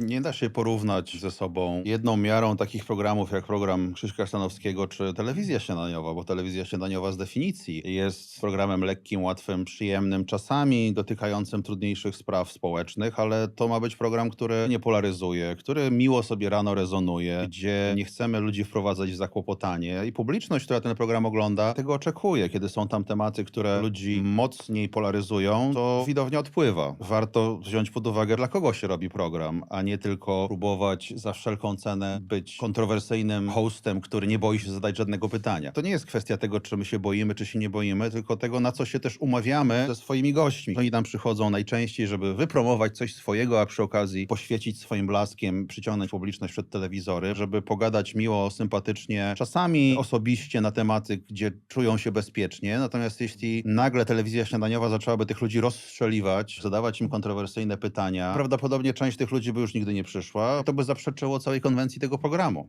Nie da się porównać ze sobą jedną miarą takich programów jak program Krzyśka Stanowskiego czy telewizja śniadaniowa, bo telewizja śniadaniowa z definicji jest programem lekkim, łatwym, przyjemnym, czasami dotykającym trudniejszych spraw społecznych, ale to ma być program, który nie polaryzuje, który miło sobie rano rezonuje, gdzie nie chcemy ludzi wprowadzać w zakłopotanie i publiczność, która ten program ogląda, tego oczekuje. Kiedy są tam tematy, które ludzi mocniej polaryzują, to widownia odpływa. Warto wziąć pod uwagę, dla kogo się robi program, a nie tylko próbować za wszelką cenę być kontrowersyjnym hostem, który nie boi się zadać żadnego pytania. To nie jest kwestia tego, czy my się boimy, czy się nie boimy, tylko tego, na co się też umawiamy ze swoimi gośćmi. Oni tam przychodzą najczęściej, żeby wypromować coś swojego, a przy okazji poświecić swoim blaskiem, przyciągnąć publiczność przed telewizory, żeby pogadać miło, sympatycznie, czasami osobiście na tematy, gdzie czują się bezpiecznie. Natomiast jeśli nagle telewizja śniadaniowa zaczęłaby tych ludzi rozstrzeliwać, zadawać im kontrowersyjne pytania, prawdopodobnie część tych ludzi by już nigdy nie przyszła. To by zaprzeczyło całej konwencji tego programu.